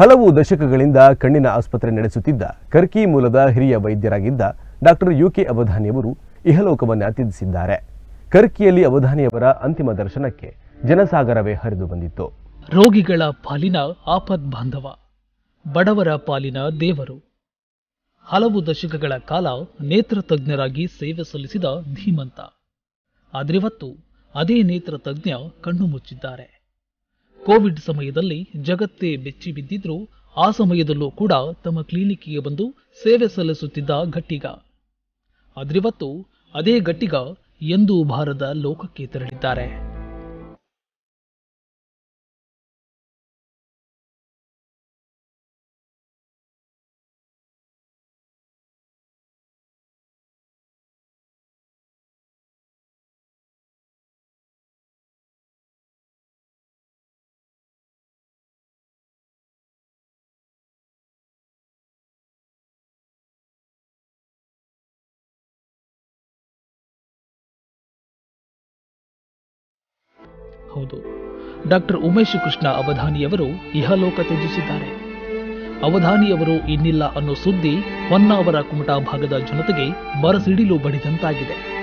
ಹಲವು ದಶಕಗಳಿಂದ ಕಣ್ಣಿನ ಆಸ್ಪತ್ರೆ ನಡೆಸುತ್ತಿದ್ದ ಕರ್ಕಿ ಮೂಲದ ಹಿರಿಯ ವೈದ್ಯರಾಗಿದ್ದ ಡಾಕ್ಟರ್ ಯುಕೆ ಅವಧಾನಿಯವರು ಇಹಲೋಕವನ್ನು ಅತ್ಯಜಿಸಿದ್ದಾರೆ ಕರ್ಕಿಯಲ್ಲಿ ಅವಧಾನಿಯವರ ಅಂತಿಮ ದರ್ಶನಕ್ಕೆ ಜನಸಾಗರವೇ ಹರಿದು ಬಂದಿತ್ತು. ರೋಗಿಗಳ ಪಾಲಿನ ಆಪದ್ ಬಾಂಧವ, ಬಡವರ ಪಾಲಿನ ದೇವರು. ಹಲವು ದಶಕಗಳ ಕಾಲ ನೇತ್ರ ತಜ್ಞರಾಗಿ ಸೇವೆ ಸಲ್ಲಿಸಿದ ಧೀಮಂತ. ಆದ್ರಿವತ್ತು ಅದೇ ನೇತ್ರ ತಜ್ಞ ಕಣ್ಣು ಮುಚ್ಚಿದ್ದಾರೆ. ಕೋವಿಡ್ ಸಮಯದಲ್ಲಿ ಜಗತ್ತೇ ಬೆಚ್ಚಿ ಬಿದ್ದಿದ್ರು ಆ ಸಮಯದಲ್ಲೂ ಕೂಡ ತಮ್ಮ ಕ್ಲಿನಿಕ್ಗೆ ಬಂದು ಸೇವೆ ಸಲ್ಲಿಸುತ್ತಿದ್ದ ಗಟ್ಟಿಗ ಆದ್ರಿವತ್ತು ಅದೇ ಗಟ್ಟಿಗ ಎಂದೂ ಭಾರದ ಲೋಕಕ್ಕೆ ತೆರಳಿದ್ದಾರೆ. ಹೌದು. ಡಾಕ್ಟರ್ ಉಮೇಶ್ ಕೃಷ್ಣ ಅವಧಾನಿಯವರು ಇಹಲೋಕ ತ್ಯಜಿಸಿದ್ದಾರೆ. ಅವಧಾನಿಯವರು ಇನ್ನಿಲ್ಲ ಅನ್ನೋ ಸುದ್ದಿ ಹೊನ್ನಾವರ ಕುಮಟಾ ಭಾಗದ ಜನತೆಗೆ ಬರಸಿಡಿಲು ಬಡಿದಂತಾಗಿದೆ.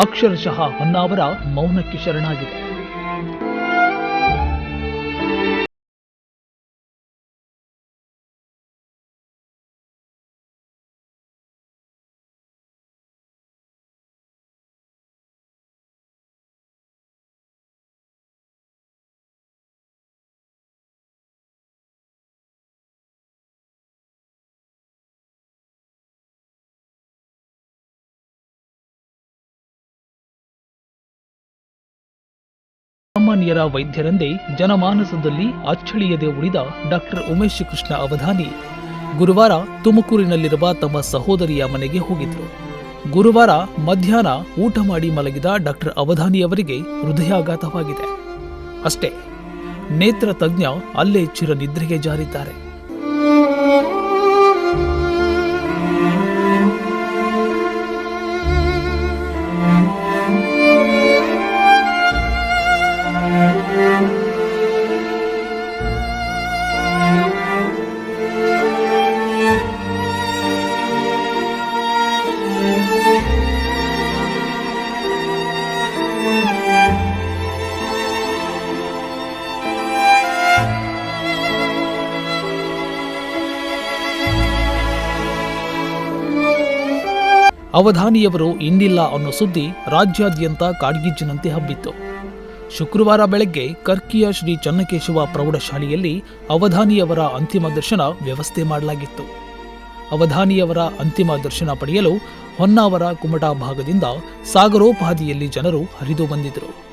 ಅಕ್ಷರಶಃ ಹೊನ್ನಾವರ ಮೌನಕ್ಕೆ ಶರಣಾಗಿದೆ. ಸಾಮಾನ್ಯರ ವೈದ್ಯರಂದೇ ಜನಮಾನಸದಲ್ಲಿ ಅಚ್ಚಳಿಯದೆ ಉಳಿದ ಡಾಕ್ಟರ್ ಉಮೇಶ್ ಕೃಷ್ಣ ಅವಧಾನಿ. ಗುರುವಾರ ತುಮಕೂರಿನಲ್ಲಿರುವ ತಮ್ಮ ಸಹೋದರಿಯ ಮನೆಗೆ ಹೋಗಿದ್ದರು. ಗುರುವಾರ ಮಧ್ಯಾಹ್ನ ಊಟ ಮಾಡಿ ಮಲಗಿದ ಡಾಕ್ಟರ್ ಅವಧಾನಿ ಅವರಿಗೆ ಹೃದಯಾಘಾತವಾಗಿದೆ. ಅಷ್ಟೇ, ನೇತ್ರ ತಜ್ಞ ಅಲ್ಲೇ ಚಿರನಿದ್ರೆಗೆ ಜಾರಿದ್ದಾರೆ. ಅವಧಾನಿಯವರು ಇನ್ನಿಲ್ಲ ಅನ್ನೋ ಸುದ್ದಿ ರಾಜ್ಯಾದ್ಯಂತ ಕಾಡ್ಗಿಜ್ಜಿನಂತೆ ಹಬ್ಬಿತ್ತು. ಶುಕ್ರವಾರ ಬೆಳಗ್ಗೆ ಕರ್ಕಿಯ ಶ್ರೀ ಚನ್ನಕೇಶವ ಪ್ರೌಢಶಾಲೆಯಲ್ಲಿ ಅವಧಾನಿಯವರ ಅಂತಿಮ ದರ್ಶನ ವ್ಯವಸ್ಥೆ ಮಾಡಲಾಗಿತ್ತು. ಅವಧಾನಿಯವರ ಅಂತಿಮ ದರ್ಶನ ಪಡೆಯಲು ಹೊನ್ನಾವರ ಕುಮಟಾ ಭಾಗದಿಂದ ಸಾಗರೋಪಾದಿಯಲ್ಲಿ ಜನರು ಹರಿದು ಬಂದಿದ್ದರು.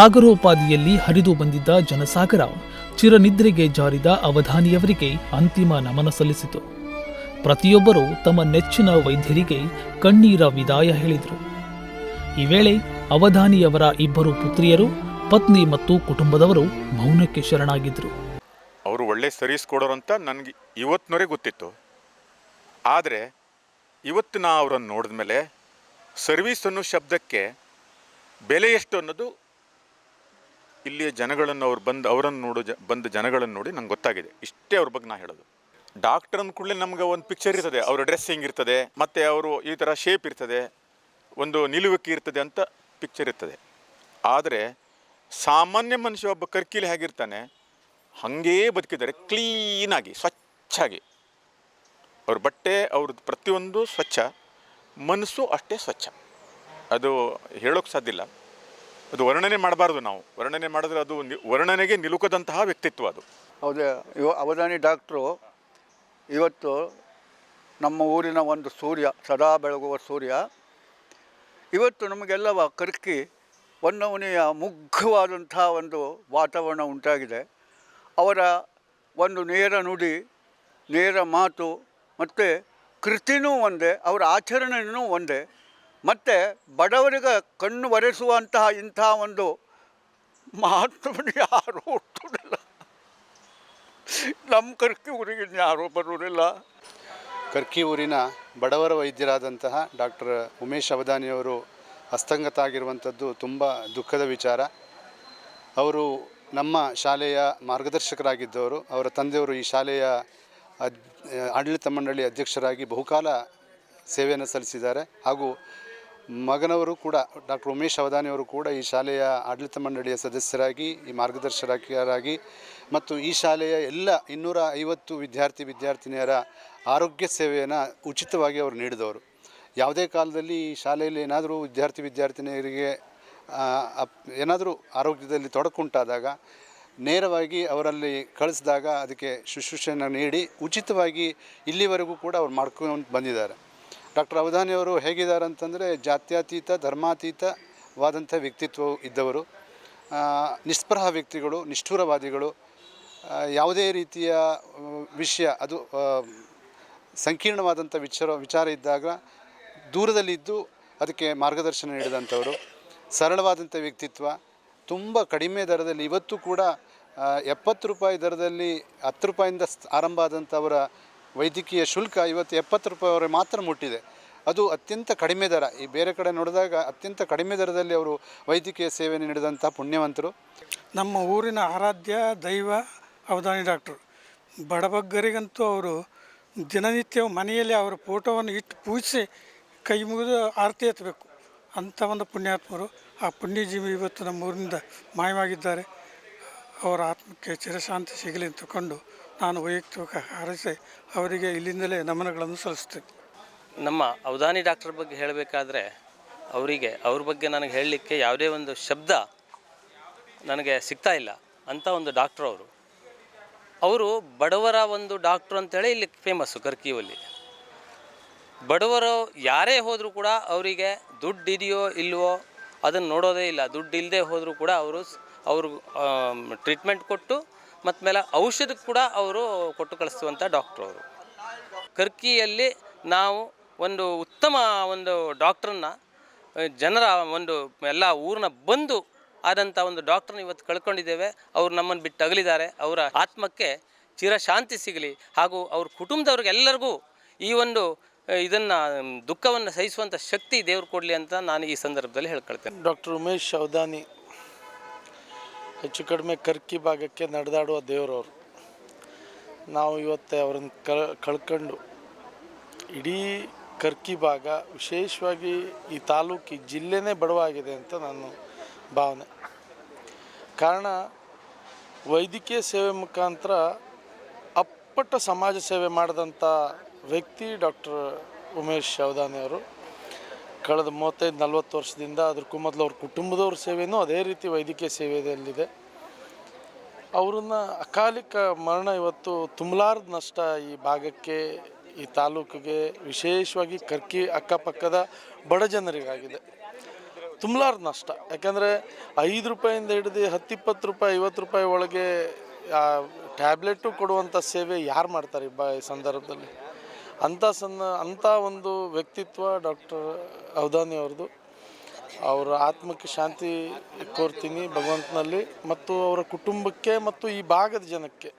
ಸಾಗರೋಪಾದಿಯಲ್ಲಿ ಹರಿದು ಬಂದಿದ್ದ ಜನಸಾಗರ ಚಿರನಿದ್ರೆಗೆ ಜಾರಿದ ಅವಧಾನಿಯವರಿಗೆ ಅಂತಿಮ ನಮನ ಸಲ್ಲಿಸಿತು. ಪ್ರತಿಯೊಬ್ಬರೂ ತಮ್ಮ ನೆಚ್ಚಿನ ವೈದ್ಯರಿಗೆ ಕಣ್ಣೀರ ವಿದಾಯ ಹೇಳಿದರು. ಈ ವೇಳೆ ಅವಧಾನಿಯವರ ಇಬ್ಬರು ಪುತ್ರಿಯರು, ಪತ್ನಿ ಮತ್ತು ಕುಟುಂಬದವರು ಮೌನಕ್ಕೆ ಶರಣಾಗಿದ್ದರು. ಅವರು ಒಳ್ಳೆ ಸರ್ವಿಸ್ ಕೊಡೋರು ಅಂತ ನನಗೆ ಇವತ್ತಿನವರೆಗೆ ಗೊತ್ತಿತ್ತು. ಆದರೆ ಇವತ್ತು ನಾ ಅವರನ್ನು ನೋಡಿದ ಮೇಲೆ ಸರ್ವಿಸ್ ಅನ್ನೋ ಶಬ್ದಕ್ಕೆ ಬೆಲೆ ಎಷ್ಟು ಅನ್ನೋದು ಇಲ್ಲಿಯ ಜನಗಳನ್ನು ಅವ್ರು ಬಂದು, ಅವರನ್ನು ನೋಡೋ ಜ, ಬಂದ ಜನಗಳನ್ನು ನೋಡಿ ನಂಗೆ ಗೊತ್ತಾಗಿದೆ. ಇಷ್ಟೇ ಅವ್ರ ಬಗ್ಗೆ ನಾ ಹೇಳೋದು. ಡಾಕ್ಟರ್ ಅಂದ ಕೂಡಲೇ ನಮ್ಗೆ ಒಂದು ಪಿಕ್ಚರ್ ಇರ್ತದೆ. ಅವರ ಡ್ರೆಸ್ಸಿಂಗ್ ಇರ್ತದೆ, ಮತ್ತು ಅವರು ಈ ಥರ ಶೇಪ್ ಇರ್ತದೆ, ಒಂದು ನಿಲುವಿಕೆ ಇರ್ತದೆ ಅಂತ ಪಿಕ್ಚರ್ ಇರ್ತದೆ. ಆದರೆ ಸಾಮಾನ್ಯ ಮನುಷ್ಯ ಒಬ್ಬ ಕರ್ಕಿಲಿ ಹೇಗಿರ್ತಾನೆ, ಹಾಗೇ ಬದುಕಿದ್ದಾರೆ ಕ್ಲೀನಾಗಿ ಸ್ವಚ್ಛಾಗಿ. ಅವ್ರ ಬಟ್ಟೆ, ಅವ್ರದ್ದು ಪ್ರತಿಯೊಂದು ಸ್ವಚ್ಛ, ಮನಸ್ಸು ಅಷ್ಟೇ ಸ್ವಚ್ಛ. ಅದು ಹೇಳೋಕ್ಕೆ ಸಾಧ್ಯ ಇಲ್ಲ. ಅದು ವರ್ಣನೆ ಮಾಡಬಾರ್ದು ನಾವು. ವರ್ಣನೆ ಮಾಡಿದ್ರೆ ಅದು ವರ್ಣನೆಗೆ ನಿಲುಕದಂತಹ ವ್ಯಕ್ತಿತ್ವ ಅದು. ಹೌದು, ಇವ, ಅವಧಾನಿ ಡಾಕ್ಟ್ರು ಇವತ್ತು ನಮ್ಮ ಊರಿನ ಒಂದು ಸೂರ್ಯ, ಸದಾ ಬೆಳಗುವ ಸೂರ್ಯ, ಇವತ್ತು ನಮಗೆಲ್ಲವ ಕರ್ಕಿ ಹೊನ್ನವನಿಯ ಮುಗ್ಧವಾದಂಥ ಒಂದು ವಾತಾವರಣ ಉಂಟಾಗಿದೆ. ಅವರ ಒಂದು ನೇರ ನುಡಿ, ನೇರ ಮಾತು ಮತ್ತು ಕೃತಿನೂ ಒಂದೇ, ಅವರ ಆಚರಣೆಯೂ ಒಂದೇ. ಮತ್ತು ಬಡವರಿಗೆ ಕಣ್ಣು ಒರೆಸುವಂತಹ ಇಂಥ ಒಂದು ಮಹಾತ್ಮನು ಯಾರೂ ಹುಟ್ಟುವುದಿಲ್ಲ. ನಮ್ಮ ಕರ್ಕಿ ಊರಿಗೆ ಯಾರೂ ಬರುವುದಿಲ್ಲ. ಕರ್ಕಿ ಊರಿನ ಬಡವರ ವೈದ್ಯರಾದಂತಹ ಡಾಕ್ಟರ್ ಉಮೇಶ್ ಅವಧಾನಿಯವರು ಅಸ್ತಂಗತ ಆಗಿರುವಂಥದ್ದು ತುಂಬ ದುಃಖದ ವಿಚಾರ. ಅವರು ನಮ್ಮ ಶಾಲೆಯ ಮಾರ್ಗದರ್ಶಕರಾಗಿದ್ದವರು. ಅವರ ತಂದೆಯವರು ಈ ಶಾಲೆಯ ಆಡಳಿತ ಮಂಡಳಿ ಅಧ್ಯಕ್ಷರಾಗಿ ಬಹುಕಾಲ ಸೇವೆಯನ್ನು ಸಲ್ಲಿಸಿದ್ದಾರೆ. ಹಾಗೂ ಮಗನವರು ಕೂಡ ಡಾಕ್ಟರ್ ಉಮೇಶ್ ಅವಧಾನಿಯವರು ಕೂಡ ಈ ಶಾಲೆಯ ಆಡಳಿತ ಮಂಡಳಿಯ ಸದಸ್ಯರಾಗಿ, ಈ ಮಾರ್ಗದರ್ಶಕರಾಗಿ ಮತ್ತು ಈ ಶಾಲೆಯ ಎಲ್ಲ ಇನ್ನೂರ ಐವತ್ತು ವಿದ್ಯಾರ್ಥಿ ವಿದ್ಯಾರ್ಥಿನಿಯರ ಆರೋಗ್ಯ ಸೇವೆಯನ್ನು ಉಚಿತವಾಗಿ ಅವರು ನೀಡಿದವರು. ಯಾವುದೇ ಕಾಲದಲ್ಲಿ ಈ ಶಾಲೆಯಲ್ಲಿ ಏನಾದರೂ ವಿದ್ಯಾರ್ಥಿ ವಿದ್ಯಾರ್ಥಿನಿಯರಿಗೆ ಏನಾದರೂ ಆರೋಗ್ಯದಲ್ಲಿ ತೊಡಕುಂಟಾದಾಗ ನೇರವಾಗಿ ಅವರಲ್ಲಿ ಕಳಿಸಿದಾಗ ಅದಕ್ಕೆ ಶುಶ್ರೂಷೆಯನ್ನು ನೀಡಿ ಉಚಿತವಾಗಿ ಇಲ್ಲಿವರೆಗೂ ಕೂಡ ಅವ್ರು ಮಾಡ್ಕೊಂಡು ಬಂದಿದ್ದಾರೆ. ಡಾಕ್ಟರ್ ಅವಧಾನಿಯವರು ಹೇಗಿದ್ದಾರೆ ಅಂತಂದರೆ ಜಾತ್ಯತೀತ ಧರ್ಮಾತೀತವಾದಂಥ ವ್ಯಕ್ತಿತ್ವ ಇದ್ದವರು. ನಿಸ್ಪ್ರಹ ನಿಸ್ಪೃಹ ವ್ಯಕ್ತಿಗಳು, ನಿಷ್ಠುರವಾದಿಗಳು. ಯಾವುದೇ ರೀತಿಯ ವಿಷಯ, ಅದು ಸಂಕೀರ್ಣವಾದಂಥ ವಿಚಾರ ವಿಚಾರ ಇದ್ದಾಗ ದೂರದಲ್ಲಿದ್ದು ಅದಕ್ಕೆ ಮಾರ್ಗದರ್ಶನ ನೀಡಿದಂಥವರು. ಸರಳವಾದಂಥ ವ್ಯಕ್ತಿತ್ವ. ತುಂಬ ಕಡಿಮೆ ದರದಲ್ಲಿ, ಇವತ್ತು ಕೂಡ ಎಪ್ಪತ್ತು ರೂಪಾಯಿ ದರದಲ್ಲಿ ಹತ್ತು ರೂಪಾಯಿಂದ ಆರಂಭ ಆದಂಥವರ ವೈದ್ಯಕೀಯ ಶುಲ್ಕ ಇವತ್ತು ಎಪ್ಪತ್ತು ರೂಪಾಯಿವರೆಗೆ ಮಾತ್ರ ಮುಟ್ಟಿದೆ. ಅದು ಅತ್ಯಂತ ಕಡಿಮೆ ದರ. ಈ ಬೇರೆ ಕಡೆ ನೋಡಿದಾಗ ಅತ್ಯಂತ ಕಡಿಮೆ ದರದಲ್ಲಿ ಅವರು ವೈದ್ಯಕೀಯ ಸೇವೆ ನೀಡಿದಂಥ ಪುಣ್ಯವಂತರು. ನಮ್ಮ ಊರಿನ ಆರಾಧ್ಯ, ದೈವ, ಅವಧಾನಿ ಡಾಕ್ಟ್ರು. ಬಡಬಗ್ಗರಿಗಂತೂ ಅವರು ದಿನನಿತ್ಯ ಮನೆಯಲ್ಲಿ ಅವರ ಫೋಟೋವನ್ನು ಇಟ್ಟು ಪೂಜಿಸಿ ಕೈ ಮುಗಿದು ಆರತಿ ಎತ್ತಬೇಕು ಅಂಥ ಒಂದು ಪುಣ್ಯಾತ್ಮರು ಆ ಪುಣ್ಯಜೀವಿ ಇವತ್ತು ನಮ್ಮ ಊರಿನಿಂದ ಮಾಯವಾಗಿದ್ದಾರೆ. ಅವರ ಆತ್ಮಕ್ಕೆ ಚಿರಶಾಂತಿ ಸಿಗಲಿ ಅಂತಕೊಂಡು ನಾನು ವೈಯಕ್ತಿಕ ಹಾರೈಸಿ ಅವರಿಗೆ ಇಲ್ಲಿಂದಲೇ ನಮನಗಳನ್ನು ಸಲ್ಲಿಸ್ತೇನೆ ನಮ್ಮ ಅವಧಾನಿ ಡಾಕ್ಟರ್ ಬಗ್ಗೆ ಹೇಳಬೇಕಾದ್ರೆ ಅವರಿಗೆ, ಅವ್ರ ಬಗ್ಗೆ ನನಗೆ ಹೇಳಲಿಕ್ಕೆ ಯಾವುದೇ ಒಂದು ಶಬ್ದ ನನಗೆ ಸಿಗ್ತಾ ಇಲ್ಲ ಅಂತ ಒಂದು ಡಾಕ್ಟ್ರು ಅವರು. ಅವರು ಬಡವರ ಒಂದು ಡಾಕ್ಟ್ರು ಅಂತೇಳಿ ಇಲ್ಲಿ ಫೇಮಸ್ಸು ಕರ್ಕಿವಲ್ಲಿ. ಬಡವರು ಯಾರೇ ಹೋದರೂ ಕೂಡ ಅವರಿಗೆ ದುಡ್ಡು ಇದೆಯೋ ಇಲ್ಲವೋ ಅದನ್ನು ನೋಡೋದೇ ಇಲ್ಲ. ದುಡ್ಡು ಇಲ್ಲದೆ ಹೋದರೂ ಕೂಡ ಅವರು ಅವರು ಟ್ರೀಟ್ಮೆಂಟ್ ಕೊಟ್ಟು ಮತ್ತು ಮೇಲೆ ಔಷಧಕ್ಕೆ ಕೂಡ ಅವರು ಕೊಟ್ಟು ಕಳಿಸುವಂಥ ಡಾಕ್ಟ್ರು ಅವರು. ಕರ್ಕಿಯಲ್ಲಿ ನಾವು ಒಂದು ಉತ್ತಮ ಒಂದು ಡಾಕ್ಟ್ರನ್ನ ಜನರ ಒಂದು ಎಲ್ಲ ಊರನ್ನ ಬಂದು ಆದಂಥ ಒಂದು ಡಾಕ್ಟ್ರನ್ನ ಇವತ್ತು ಕಳ್ಕೊಂಡಿದ್ದೇವೆ. ಅವ್ರು ನಮ್ಮನ್ನು ಬಿಟ್ಟು ಅಗಲಿದ್ದಾರೆ ಅವರ ಆತ್ಮಕ್ಕೆ ಚಿರಶಾಂತಿ ಸಿಗಲಿ ಹಾಗೂ ಅವ್ರ ಕುಟುಂಬದವ್ರಿಗೆಲ್ಲರಿಗೂ ಈ ಒಂದು ಇದನ್ನು, ದುಃಖವನ್ನು ಸಹಿಸುವಂಥ ಶಕ್ತಿ ದೇವ್ರು ಕೊಡಲಿ ಅಂತ ನಾನು ಈ ಸಂದರ್ಭದಲ್ಲಿ ಹೇಳ್ಕೊಳ್ತೇನೆ. ಡಾಕ್ಟರ್ ಉಮೇಶ್ ಅವಧಾನಿ ಹೆಚ್ಚು ಕಡಿಮೆ ಕರ್ಕಿ ಭಾಗಕ್ಕೆ ನಡೆದಾಡುವ ದೇವರವರು. ನಾವು ಇವತ್ತು ಅವ್ರನ್ನ ಕಳ್ಕೊಂಡು ಇಡೀ ಕರ್ಕಿ ಭಾಗ, ವಿಶೇಷವಾಗಿ ಈ ತಾಲೂಕು ಜಿಲ್ಲೆನೇ ಬಡವಾಗಿದೆ ಅಂತ ನಾನು ಭಾವನೆ. ಕಾರಣ, ವೈದ್ಯಕೀಯ ಸೇವೆ ಮುಖಾಂತರ ಅಪ್ಪಟ ಸಮಾಜ ಸೇವೆ ಮಾಡಿದಂಥ ವ್ಯಕ್ತಿ ಡಾಕ್ಟರ್ ಉಮೇಶ್ ಅವರು ಕಳೆದ ಮೂವತ್ತೈದು, ನಲ್ವತ್ತು ವರ್ಷದಿಂದ ಅದ್ರ ಮೊದಲು ಅವ್ರ ಕುಟುಂಬದವ್ರ ಸೇವೆಯೂ ಅದೇ ರೀತಿ ವೈದ್ಯಕೀಯ ಸೇವೆಯಲ್ಲಿದೆ. ಅವರನ್ನ ಅಕಾಲಿಕ ಮರಣ ಇವತ್ತು ತುಂಬಲಾರ್ದ ನಷ್ಟ ಈ ಭಾಗಕ್ಕೆ, ಈ ತಾಲೂಕಿಗೆ ವಿಶೇಷವಾಗಿ ಕರ್ಕಿ ಅಕ್ಕಪಕ್ಕದ ಬಡ ಜನರಿಗಾಗಿದೆ. ತುಂಬಲಾರದ ನಷ್ಟ. ಯಾಕಂದರೆ ಐದು ರೂಪಾಯಿಂದ ಹಿಡಿದು ಹತ್ತಿಪ್ಪತ್ತು ರೂಪಾಯಿ, ಐವತ್ತು ರೂಪಾಯಿ ಒಳಗೆ ಟ್ಯಾಬ್ಲೆಟು ಕೊಡುವಂಥ ಸೇವೆ ಯಾರು ಮಾಡ್ತಾರೆ ಈ ಸಂದರ್ಭದಲ್ಲಿ? ಅಂಥ ಸನ್ನ ಅಂಥ ಒಂದು ವ್ಯಕ್ತಿತ್ವ ಡಾಕ್ಟರ್ ಅವಧಾನಿ ಅವ್ರದ್ದು. ಅವರ ಆತ್ಮಕ್ಕೆ ಶಾಂತಿ ಕೋರ್ತೀನಿ ಭಗವಂತನಲ್ಲಿ ಮತ್ತು ಅವರ ಕುಟುಂಬಕ್ಕೆ ಮತ್ತು ಈ ಭಾಗದ ಜನಕ್ಕೆ.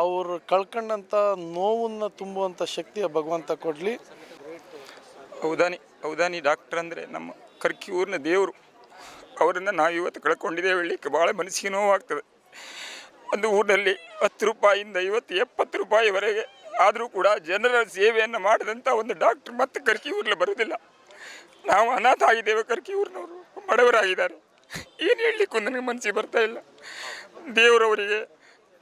ಅವರು ಕಳ್ಕೊಂಡಂಥ ನೋವನ್ನು ತುಂಬುವಂಥ ಶಕ್ತಿಯ ಭಗವಂತ ಕೊಡಲಿ. ಔದಾನಿ ಔದಾನಿ ಡಾಕ್ಟರ್ ಅಂದರೆ ನಮ್ಮ ಕರ್ಕಿ ಊರಿನ ದೇವರು. ಅವರನ್ನು ನಾವು ಇವತ್ತು ಕಳ್ಕೊಂಡಿದ್ದೇವೆ ಹೇಳಲಿಕ್ಕೆ ಭಾಳ ಮನಸ್ಸಿಗೆ ನೋವಾಗ್ತದೆ. ಒಂದು ಊರಿನಲ್ಲಿ ಹತ್ತು ರೂಪಾಯಿಂದ ಇವತ್ತು ಎಪ್ಪತ್ತು ರೂಪಾಯಿವರೆಗೆ ಆದರೂ ಕೂಡ ಜನರ ಸೇವೆಯನ್ನು ಮಾಡಿದಂಥ ಒಂದು ಡಾಕ್ಟ್ರ್ ಮತ್ತೆ ಕರ್ಕಿ ಊರಲ್ಲಿ ಬರೋದಿಲ್ಲ ನಾವು ಅನಾಥ ಆಗಿದ್ದೇವೆ ಕರ್ಕಿ ಊರಿನವರು ಬಡವರಾಗಿದ್ದಾರೆ. ಏನು ಹೇಳಲಿಕ್ಕೂ ನನಗೆ ಮನಸ್ಸಿಗೆ ಬರ್ತಾ ಇಲ್ಲ? ದೇವರವರಿಗೆ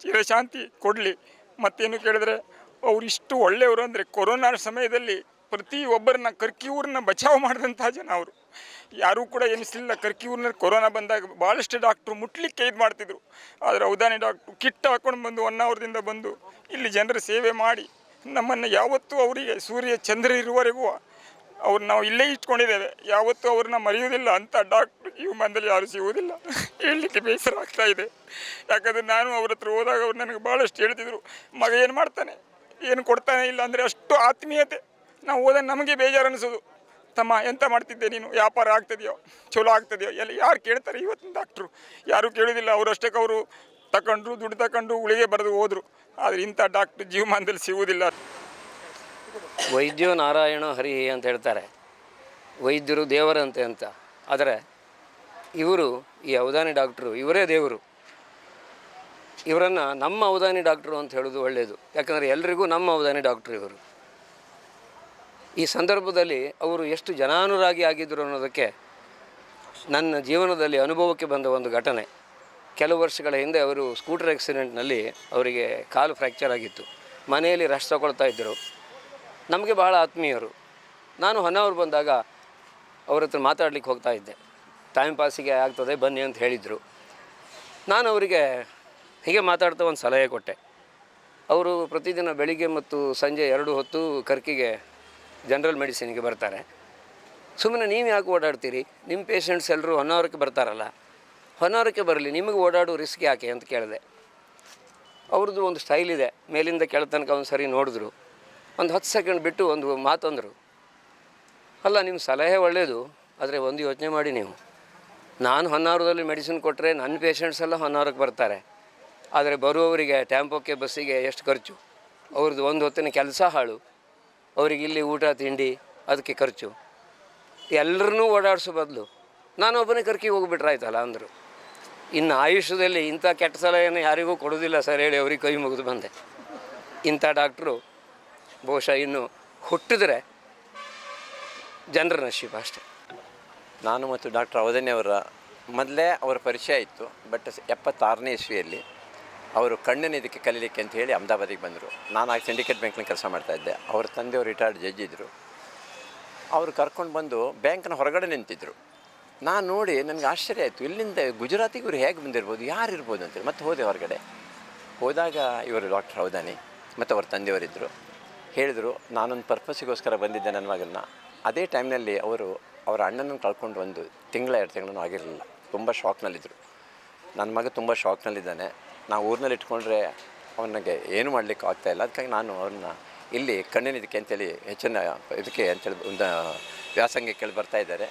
ಚಿರಶಾಂತಿ ಕೊಡಲಿ. ಮತ್ತೇನು ಕೇಳಿದ್ರೆ, ಅವ್ರು ಇಷ್ಟು ಒಳ್ಳೆಯವರು ಅಂದರೆ ಕೊರೋನಾ ಸಮಯದಲ್ಲಿ ಪ್ರತಿಯೊಬ್ಬರನ್ನ ಕರ್ಕಿ ಊರನ್ನ ಬಚಾವ್ ಮಾಡಿದಂಥ ಜನ ಅವರು. ಯಾರೂ ಕೂಡ ಎನಿಸಲಿಲ್ಲ ಕರ್ಕಿ ಊರಿನಲ್ಲಿ ಕೊರೋನಾ ಬಂದಾಗ ಭಾಳಷ್ಟು ಡಾಕ್ಟ್ರು ಮುಟ್ಲಿಕ್ಕೆ ಇದು ಮಾಡ್ತಿದ್ರು. ಆದರೆ ಔದಾನಿ ಡಾಕ್ಟ್ರು ಕಿಟ್ ಹಾಕೊಂಡು ಬಂದು ಒನ್ ಅವರ್ದಿಂದ ಬಂದು ಇಲ್ಲಿ ಜನರ ಸೇವೆ ಮಾಡಿ ನಮ್ಮನ್ನು ಯಾವತ್ತೂ ಅವರಿಗೆ ಸೂರ್ಯ ಚಂದ್ರ ಇರುವವರೆಗೂ ಅವ್ರು ನಾವು ಇಲ್ಲೇ ಇಟ್ಕೊಂಡಿದ್ದೇವೆ. ಯಾವತ್ತೂ ಅವ್ರನ್ನ ಮರೆಯುವುದಿಲ್ಲ ಅಂತ ಡಾಕ್ಟ್ರು ಈ ಮಂದಲ್ಲಿ ಯಾರು ಸಿಗುವುದಿಲ್ಲ ಹೇಳಲಿಕ್ಕೆ ಬೇಸರ ಆಗ್ತಾ ಇದೆ. ಯಾಕಂದರೆ ನಾನು ಅವ್ರ ಹತ್ರ ಹೋದಾಗ ಅವ್ರು ನನಗೆ ಭಾಳಷ್ಟು ಹೇಳ್ತಿದ್ರು. ಮಗ ಏನು ಮಾಡ್ತಾನೆ? ಏನು ಕೊಡ್ತಾನೆ ಇಲ್ಲ ಅಂದರೆ ಅಷ್ಟು ಆತ್ಮೀಯತೆ. ನಾವು ಹೋದಾಗ ನಮಗೆ ಬೇಜಾರು ಅನಿಸೋದು ತಮ್ಮ ಎಂತ ಮಾಡ್ತಿದ್ದೆ ನೀನು? ವ್ಯಾಪಾರ ಆಗ್ತದೆಯೋ? ಚಲೋ ಆಗ್ತದೆಯೋ? ಎಲ್ಲ ಯಾರು ಕೇಳ್ತಾರೆ ಇವತ್ತಿನ ಡಾಕ್ಟ್ರು ಯಾರೂ ಕೇಳೋದಿಲ್ಲ. ಅಷ್ಟಕ್ಕೆ ಅವರು ತಗೊಂಡ್ರು ದುಡ್ಡು ತಗೊಂಡ್ರು ಉಳಿಗೆ ಬರೆದು ಹೋದರು. ಆದರೆ ಇಂಥ ಡಾಕ್ಟ್ರು ಜೀವಮಾನದಲ್ಲಿ ಸಿಗುವುದಿಲ್ಲ. ವೈದ್ಯೋ ನಾರಾಯಣ ಹರಿ ಅಂತ ಹೇಳ್ತಾರೆ. ವೈದ್ಯರು ದೇವರಂತೆ ಅಂತ. ಆದರೆ ಇವರು ಈ ಅವಧಾನಿ ಡಾಕ್ಟ್ರು ಇವರೇ ದೇವರು. ಇವರನ್ನು ನಮ್ಮ ಅವಧಾನಿ ಡಾಕ್ಟ್ರು ಅಂತ ಹೇಳೋದು ಒಳ್ಳೆಯದು ಯಾಕಂದರೆ ಎಲ್ರಿಗೂ ನಮ್ಮ ಅವಧಾನಿ ಡಾಕ್ಟ್ರು ಇವರು. ಈ ಸಂದರ್ಭದಲ್ಲಿ ಅವರು ಎಷ್ಟು ಜನಾನುರಾಗಿ ಆಗಿದ್ದರು ಅನ್ನೋದಕ್ಕೆ ನನ್ನ ಜೀವನದಲ್ಲಿ ಅನುಭವಕ್ಕೆ ಬಂದ ಒಂದು ಘಟನೆ. ಕೆಲವು ವರ್ಷಗಳ ಹಿಂದೆ ಅವರು ಸ್ಕೂಟರ್ ಆಕ್ಸಿಡೆಂಟ್ನಲ್ಲಿ ಅವರಿಗೆ ಕಾಲು ಫ್ರ್ಯಾಕ್ಚರ್ ಆಗಿತ್ತು. ಮನೆಯಲ್ಲಿ ರಶ್ ತಗೊಳ್ತಾ ಇದ್ದರು. ನಮಗೆ ಬಹಳ ಆತ್ಮೀಯರು. ನಾನು ಹೊನ್ನವರು ಬಂದಾಗ ಅವ್ರ ಹತ್ರ ಮಾತಾಡ್ಲಿಕ್ಕೆ ಹೋಗ್ತಾ ಇದ್ದೆ. ಟೈಮ್ ಪಾಸಿಗೆ ಆಗ್ತದೆ, ಬನ್ನಿ ಅಂತ ಹೇಳಿದರು. ನಾನು ಅವರಿಗೆ ಹೀಗೆ ಮಾತಾಡ್ತಾ ಒಂದು ಸಲಹೆ ಕೊಟ್ಟೆ. ಅವರು ಪ್ರತಿದಿನ ಬೆಳಿಗ್ಗೆ ಮತ್ತು ಸಂಜೆ ಎರಡು ಹೊತ್ತು ಕರ್ಕಿಗೆ ಜನರಲ್ ಮೆಡಿಸಿನ್ಗೆ ಬರ್ತಾರೆ. ಸುಮ್ಮನೆ ನೀವು ಯಾಕೆ ಓಡಾಡ್ತೀರಿ? ನಿಮ್ಮ ಪೇಷಂಟ್ಸ್ ಎಲ್ಲರೂ ಹೊನ್ನಾವರಕ್ಕೆ ಬರ್ತಾರಲ್ಲ. ಹೊನ್ನಾವರಕ್ಕೆ ಬರಲಿ, ನಿಮಗೆ ಓಡಾಡೋ ರಿಸ್ಕ್ ಯಾಕೆ ಅಂತ ಕೇಳಿದೆ. ಅವ್ರದ್ದು ಒಂದು ಸ್ಟೈಲ್ ಇದೆ. ಮೇಲಿಂದ ಕೆಳತನಕ ಒಂದು ಸರಿ ನೋಡಿದ್ರು. ಒಂದು ಹತ್ತು ಸೆಕೆಂಡ್ ಬಿಟ್ಟು ಒಂದು ಮಾತಂದರು ಅಲ್ಲ ನಿಮ್ಮ ಸಲಹೆ ಒಳ್ಳೆಯದು ಆದರೆ ಒಂದು ಯೋಚನೆ ಮಾಡಿ ನೀವು. ನಾನು ಹೊನ್ನಾವರದಲ್ಲಿ ಮೆಡಿಸಿನ್ ಕೊಟ್ಟರೆ ನನ್ನ ಪೇಷಂಟ್ಸ್ ಎಲ್ಲ ಹೊನ್ನಾವರಕ್ಕೆ ಬರ್ತಾರೆ. ಆದರೆ ಬರುವವರಿಗೆ ಟ್ಯಾಂಪೋಕ್ಕೆ ಬಸ್ಸಿಗೆ ಎಷ್ಟು ಖರ್ಚು? ಅವ್ರದ್ದು ಒಂದು ಹೊತ್ತಿನ ಕೆಲಸ ಹಾಳು. ಅವರಿಗೆ ಇಲ್ಲಿ ಊಟ, ತಿಂಡಿ, ಅದಕ್ಕೆ ಖರ್ಚು. ಎಲ್ಲರನ್ನೂ ಓಡಾಡಿಸೋ ಬದಲು ನಾನು ಒಬ್ಬನೇ ಕರ್ಕಿ ಹೋಗ್ಬಿಟ್ರೆ ಆಯ್ತಲ್ಲ ಅಂದರು. ಇನ್ನು ಆಯುಷ್ಯದಲ್ಲಿ ಇಂಥ ಕೆಟ್ಟ ಸಲಹೆಯನ್ನು ಯಾರಿಗೂ ಕೊಡೋದಿಲ್ಲ ಸರ್ ಹೇಳಿ ಅವ್ರಿಗೆ ಕೈ ಮುಗಿದು ಬಂದೆ. ಇಂಥ ಡಾಕ್ಟ್ರು ಬಹುಶಃ ಇನ್ನು ಹುಟ್ಟಿದ್ರೆ ಜನರ ನಶೀಬ ಅಷ್ಟೇ. ನಾನು ಮತ್ತು ಡಾಕ್ಟರ್ ಅವಧನಿಯವರ ಮೊದಲೇ ಅವರ ಪರಿಚಯ ಇತ್ತು, ಬಟ್ ಎಪ್ಪತ್ತಾರನೇ ಇಸ್ವಿಯಲ್ಲಿ ಅವರು ಕಣ್ಣನ್ನು ಇದಕ್ಕೆ ಕಲೀಲಿಕ್ಕೆ ಅಂತ ಹೇಳಿ ಅಹಮದಾಬಾದಿಗೆ ಬಂದರು. ನಾನು ಆಗ ಸಿಂಡಿಕೇಟ್ ಬ್ಯಾಂಕ್ನಲ್ಲಿ ಕೆಲಸ ಮಾಡ್ತಾಯಿದ್ದೆ ಅವ್ರ ತಂದೆಯವರು ರಿಟೈರ್ಡ್ ಜಡ್ಜ್ ಇದ್ದರು ಅವರು ಕರ್ಕೊಂಡು ಬಂದು ಬ್ಯಾಂಕ್ನ ಹೊರಗಡೆ ನಿಂತಿದ್ದರು ನಾನು ನೋಡಿ ನನಗೆ ಆಶ್ಚರ್ಯ ಆಯಿತು. ಇಲ್ಲಿಂದ ಗುಜರಾತಿಗೆ ಇವರು ಹೇಗೆ ಬಂದಿರ್ಬೋದು? ಯಾರು ಇರ್ಬೋದು ಅಂತೇಳಿ ಮತ್ತೆ ಹೋದೆ ಹೊರಗಡೆ. ಹೋದಾಗ ಇವರು ಡಾಕ್ಟರ್ ಹೌದಾನಿ. ಮತ್ತು ಅವ್ರ ತಂದೆಯವರಿದ್ದರು ಹೇಳಿದರು, ನಾನೊಂದು ಪರ್ಪಸ್ಸಿಗೋಸ್ಕರ ಬಂದಿದ್ದೆ ನನ್ನ ಮಗನ್ನ. ಅದೇ ಟೈಮ್ನಲ್ಲಿ ಅವರು ಅವರ ಅಣ್ಣನನ್ನು ಕಳ್ಕೊಂಡು ಒಂದು ತಿಂಗಳ, ಎರಡು ತಿಂಗಳೂ ಆಗಿರಲಿಲ್ಲ. ತುಂಬ ಶಾಕ್ನಲ್ಲಿದ್ದರು ನನ್ನ ಮಗ ತುಂಬ ಶಾಕ್ನಲ್ಲಿದ್ದಾನೆ ನಾವು ಊರಿನಲ್ಲಿ ಇಟ್ಕೊಂಡ್ರೆ ಅವನಿಗೆ ಏನು ಮಾಡಲಿಕ್ಕೆ ಇಲ್ಲ. ಅದಕ್ಕಾಗಿ ನಾನು ಅವ್ರನ್ನ ಇಲ್ಲಿ ಕಣ್ಣಿನ ಇದಕ್ಕೆ ಅಂತೇಳಿ ಹೆಚ್ಚಿನ ಇದಕ್ಕೆ ಅಂತೇಳಿ ಒಂದು ವ್ಯಾಸಂಗ ಕೇಳಿ ಬರ್ತಾ ಇದ್ದಾರೆ.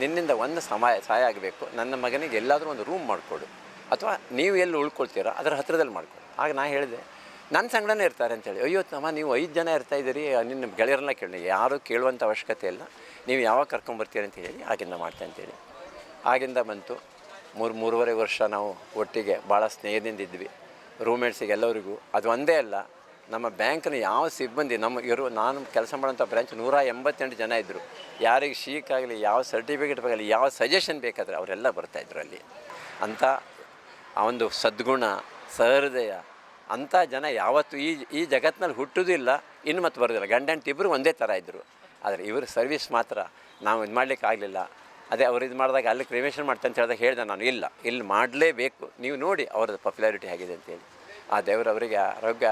ನಿನ್ನಿಂದ ಒಂದು ಸಮಯ ಸಹಾಯ ಆಗಬೇಕು. ನನ್ನ ಮಗನಿಗೆ ಎಲ್ಲಾದರೂ ಒಂದು ರೂಮ್ ಮಾಡಿಕೊಡು. ಅಥವಾ ನೀವು ಎಲ್ಲಿ ಉಳ್ಕೊಳ್ತೀರೋ, ಅದರ ಹತ್ತಿರದಲ್ಲಿ ಮಾಡಿಕೊಡು. ಆಗ ನಾನು ಹೇಳಿದೆ, ನನ್ನ ಸಂಗಡನೇ ಇರ್ತಾರೆ ಅಂತೇಳಿ. ಅಯ್ಯೋ, ತಮ್ಮ, ನೀವು ಐದು ಜನ ಇರ್ತಾ ಇದ್ದೀರಿ, ನಿನ್ನ ಗೆಳೆಯರನ್ನ ಕೇಳಿ, ಯಾರೂ ಕೇಳುವಂಥ ಅವಶ್ಯಕತೆ ಇಲ್ಲ. ನೀವು ಯಾವಾಗ ಕರ್ಕೊಂಬರ್ತೀರಿ ಅಂತ ಹೇಳಿ ಆಗಿಂದ ಮಾಡ್ತೆ ಅಂತೇಳಿ. ಆಗಿಂದ ಬಂತು. ಮೂರು, ಮೂರುವರೆ ವರ್ಷ ನಾವು ಒಟ್ಟಿಗೆ ಭಾಳ ಸ್ನೇಹದಿಂದ ಇದ್ವಿ. ರೂಮ್ಮೇಟ್ಸಿಗೆ ಎಲ್ಲರಿಗೂ. ಅದು ಒಂದೇ ಅಲ್ಲ, ನಮ್ಮ ಬ್ಯಾಂಕ್ನ ಯಾವ ಸಿಬ್ಬಂದಿ, ನಮ್ಮ ಇವರು, ನಾನು ಕೆಲಸ ಮಾಡೋಂಥ ಬ್ರಾಂಚ್ ನೂರ ಎಂಬತ್ತೆಂಟು ಜನ ಇದ್ದರು ಯಾರಿಗೆ ಶೀಕ್ ಆಗಲಿ, ಯಾವ ಸರ್ಟಿಫಿಕೇಟ್ ಬೇಕಾಗಲಿ, ಯಾವ ಸಜೆಷನ್ ಬೇಕಾದರೆ ಅವರೆಲ್ಲ ಬರ್ತಾಯಿದ್ರು ಅಲ್ಲಿ. ಅಂಥ ಆ ಒಂದು ಸದ್ಗುಣ, ಸಹೃದಯ ಅಂಥ ಜನ ಯಾವತ್ತೂ ಈ ಈ ಜಗತ್ತಿನಲ್ಲಿ ಹುಟ್ಟೋದಿಲ್ಲ, ಇನ್ನು ಮತ್ತೆ ಬರೋದಿಲ್ಲ. ಗಂಡ ಇಬ್ಬರು ಒಂದೇ ಥರ ಇದ್ದರು ಆದರೆ ಇವರು ಸರ್ವಿಸ್ ಮಾತ್ರ ನಾವು ಇದು ಮಾಡಲಿಕ್ಕೆ ಆಗಲಿಲ್ಲ ಅದೇ ಅವ್ರು ಇದು ಮಾಡಿದಾಗ ಅಲ್ಲಿ ಕ್ರಿಮೇಷನ್ ಮಾಡ್ತೆ ಅಂತ ಹೇಳಿದಾಗ ಹೇಳಿದೆ ನಾನು, ಇಲ್ಲ, ಇಲ್ಲಿ ಮಾಡಲೇಬೇಕು. ನೀವು ನೋಡಿ ಅವ್ರದ್ದು ಪಾಪ್ಯುಲಾರಿಟಿ ಆಗಿದೆ ಅಂತೇಳಿ ಆ ದೇವರು ಅವರಿಗೆ ಆರೋಗ್ಯ,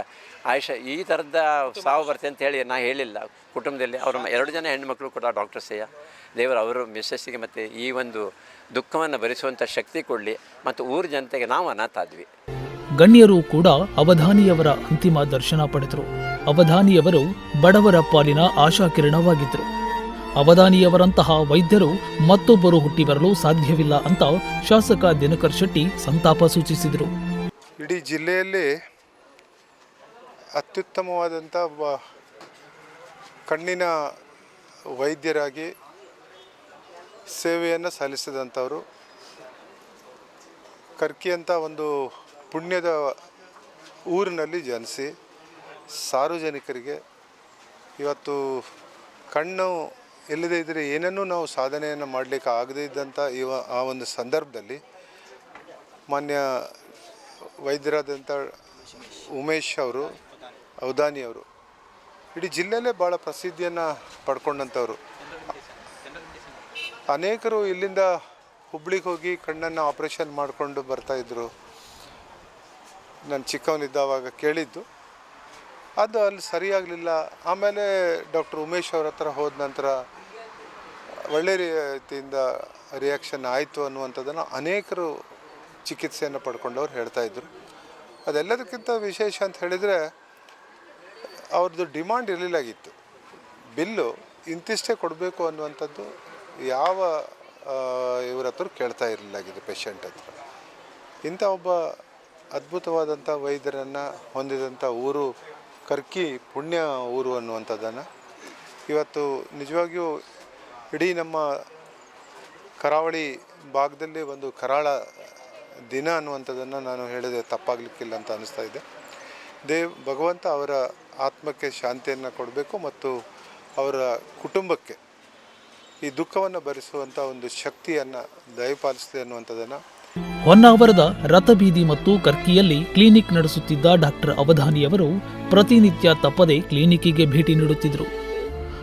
ಆಯುಷ, ಈ ಥರದ ಸಾವು ಬರುತ್ತೆ ಅಂತ ಹೇಳಿ ನಾ ಹೇಳಿಲ್ಲ. ಕುಟುಂಬದಲ್ಲಿ ಅವರು ಎರಡು ಜನ ಹೆಣ್ಣುಮಕ್ಕಳು ಕೂಡ ಡಾಕ್ಟರ್ಸೇಯ ದೇವರು ಅವರು ಮಿಸ್ಸಸ್ಸಿಗೆ ಮತ್ತು ಈ ಒಂದು ದುಃಖವನ್ನು ಭರಿಸುವಂಥ ಶಕ್ತಿ ಕೊಡಲಿ ಮತ್ತು ಊರ ಜನತೆಗೆ ನಾವು ಅನಾಥಾದ್ವಿ ಗಣ್ಯರು ಕೂಡ ಅವಧಾನಿಯವರ ಅಂತಿಮ ದರ್ಶನ ಪಡೆದರು. ಅವಧಾನಿಯವರು ಬಡವರ ಪಾಲಿನ ಆಶಾಕಿರಣವಾಗಿದ್ದರು. ಅವಧಾನಿಯವರಂತಹ ವೈದ್ಯರು ಮತ್ತೊಬ್ಬರು ಹುಟ್ಟಿ ಬರಲು ಸಾಧ್ಯವಿಲ್ಲ ಅಂತ ಶಾಸಕ ದಿನಕರ್ ಶೆಟ್ಟಿ ಸಂತಾಪ ಸೂಚಿಸಿದರು. ಇಡೀ ಜಿಲ್ಲೆಯಲ್ಲಿ ಅತ್ಯುತ್ತಮವಾದಂಥ ಒಬ್ಬ ಕಣ್ಣಿನ ವೈದ್ಯರಾಗಿ ಸೇವೆಯನ್ನು ಸಲ್ಲಿಸಿದಂಥವರು. ಕರ್ಕಿ ಅಂತ ಒಂದು ಪುಣ್ಯದ ಊರಿನಲ್ಲಿ ಜನಿಸಿ ಸಾರ್ವಜನಿಕರಿಗೆ ಇವತ್ತು ಕಣ್ಣು ಇಲ್ಲದೇ ಇದ್ದರೆ ಏನನ್ನೂ ನಾವು ಸಾಧನೆಯನ್ನು ಮಾಡಲಿಕ್ಕೆ ಆಗದೇ ಇದ್ದಂಥ ಇವ ಆ ಒಂದು ಸಂದರ್ಭದಲ್ಲಿ ಮಾನ್ಯ ವೈದ್ಯರಾದಂಥ ಉಮೇಶ್ ಅವರು ಅವರು, ಇಡೀ ಜಿಲ್ಲೆಯಲ್ಲೇ ಭಾಳ ಪ್ರಸಿದ್ಧಿಯನ್ನು ಪಡ್ಕೊಂಡಂಥವ್ರು. ಅನೇಕರು ಇಲ್ಲಿಂದ ಹುಬ್ಳಿಗೆ ಹೋಗಿ ಕಣ್ಣನ್ನು ಆಪ್ರೇಷನ್ ಮಾಡಿಕೊಂಡು ಬರ್ತಾಯಿದ್ರು ನಾನು ಚಿಕ್ಕವನಿದ್ದಾವಾಗ ಕೇಳಿದ್ದು. ಅದು ಅಲ್ಲಿ ಸರಿಯಾಗಲಿಲ್ಲ. ಆಮೇಲೆ ಡಾಕ್ಟರ್ ಉಮೇಶ್ ಅವ್ರ ಹತ್ರ ಹೋದ ನಂತರ ಒಳ್ಳೆ ರೀತಿಯಿಂದ ರಿಯಾಕ್ಷನ್ ಆಯಿತು ಅನ್ನುವಂಥದ್ದನ್ನು ಅನೇಕರು ಚಿಕಿತ್ಸೆಯನ್ನು ಪಡ್ಕೊಂಡವ್ರು ಹೇಳ್ತಾಯಿದ್ರು ಅದೆಲ್ಲದಕ್ಕಿಂತ ವಿಶೇಷ ಅಂತ ಹೇಳಿದರೆ, ಅವ್ರದ್ದು ಡಿಮಾಂಡ್ ಇರಲಿಲ್ಲಾಗಿತ್ತು. ಬಿಲ್ಲು ಇಂತಿಷ್ಟೇ ಕೊಡಬೇಕು ಅನ್ನುವಂಥದ್ದು ಯಾವ ಇವ್ರ ಹತ್ರ ಕೇಳ್ತಾ ಇರಲಿಲ್ಲಾಗಿದೆ ಪೇಷಂಟ್ ಹತ್ರ. ಇಂಥ ಒಬ್ಬ ಅದ್ಭುತವಾದಂಥ ವೈದ್ಯರನ್ನು ಹೊಂದಿದಂಥ ಊರು, ಕರ್ಕಿ ಪುಣ್ಯ ಊರು ಅನ್ನುವಂಥದ್ದನ್ನು ಇವತ್ತು ನಿಜವಾಗಿಯೂ ಇಡೀ ನಮ್ಮ ಕರಾವಳಿ ಭಾಗದಲ್ಲಿ ಒಂದು ಕರಾಳ ದಿನ ಅನ್ನುವಂಥದ್ದನ್ನು ನಾನು ಹೇಳಿದೆ, ತಪ್ಪಾಗಲಿಕ್ಕಿಲ್ಲ ಅಂತ ಅನ್ನಿಸ್ತಾ ಇದೆ. ದೇವ್, ಭಗವಂತ ಅವರ ಆತ್ಮಕ್ಕೆ ಶಾಂತಿಯನ್ನು ಕೊಡಬೇಕು ಮತ್ತು ಅವರ ಕುಟುಂಬಕ್ಕೆ ಈ ದುಃಖವನ್ನು ಭರಿಸುವಂಥ ಒಂದು ಶಕ್ತಿಯನ್ನು ದಯಪಾಲಿಸಿದೆ ಅನ್ನುವಂಥದ್ದನ್ನು ಹೊನ್ನಾವರದ ರಥಬೀದಿ ಮತ್ತು ಕರ್ಕಿಯಲ್ಲಿ ಕ್ಲಿನಿಕ್ ನಡೆಸುತ್ತಿದ್ದ ಡಾಕ್ಟರ್ ಅವಧಾನಿಯವರು ಪ್ರತಿನಿತ್ಯ ತಪ್ಪದೆ ಕ್ಲಿನಿಕ್ಕಿಗೆ ಭೇಟಿ ನೀಡುತ್ತಿದ್ದರು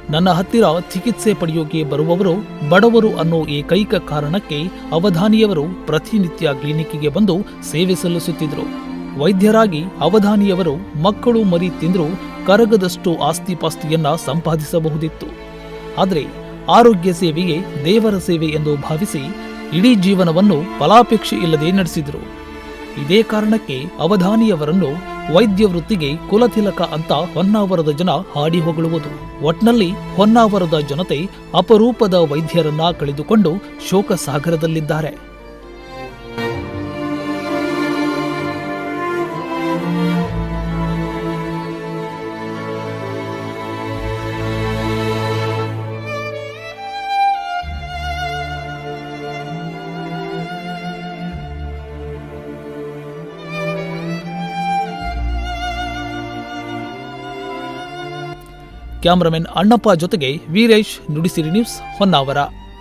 ನನ್ನ ಹತ್ತಿರ ಚಿಕಿತ್ಸೆ ಪಡೆಯೋಕೆ ಬರುವವರು, ಬಡವರು ಅನ್ನೋ ಏಕೈಕ ಕಾರಣಕ್ಕೆ ಅವಧಾನಿಯವರು ಪ್ರತಿನಿತ್ಯ ಕ್ಲಿನಿಕ್ಗೆ ಬಂದು ಸೇವೆ ಸಲ್ಲಿಸುತ್ತಿದ್ದರು. ವೈದ್ಯರಾಗಿ ಅವಧಾನಿಯವರು ಮಕ್ಕಳು ಮರಿ ತಿಂದರೂ ಕರಗದಷ್ಟು ಆಸ್ತಿಪಾಸ್ತಿಯನ್ನ ಸಂಪಾದಿಸಬಹುದಿತ್ತು. ಆದರೆ ಆರೋಗ್ಯ ಸೇವೆಗೆ ದೇವರ ಸೇವೆ ಎಂದು ಭಾವಿಸಿ ಇಡೀ ಜೀವನವನ್ನು ಫಲಾಪೇಕ್ಷೆ ಇಲ್ಲದೆ ನಡೆಸಿದರು. ಇದೇ ಕಾರಣಕ್ಕೆ ಅವಧಾನಿಯವರನ್ನು ವೈದ್ಯ ವೃತ್ತಿಗೆ ಕುಲತಿಲಕ ಅಂತ ಹೊನ್ನಾವರದ ಜನ ಹಾಡಿ ಹೊಗಳುವುದು. ಒಟ್ನಲ್ಲಿ ಹೊನ್ನಾವರದ ಜನತೆ ಅಪರೂಪದ ವೈದ್ಯರನ್ನ ಕಳೆದುಕೊಂಡು ಶೋಕ ಸಾಗರದಲ್ಲಿದ್ದಾರೆ ಕ್ಯಾಮರಾಮನ್ ಅಣ್ಣಪ್ಪ ಜೊತೆಗೆ ವೀರೇಶ್ ನುಡಿಸಿರಿ ನ್ಯೂಸ್ ಹೊನ್ನಾವರ.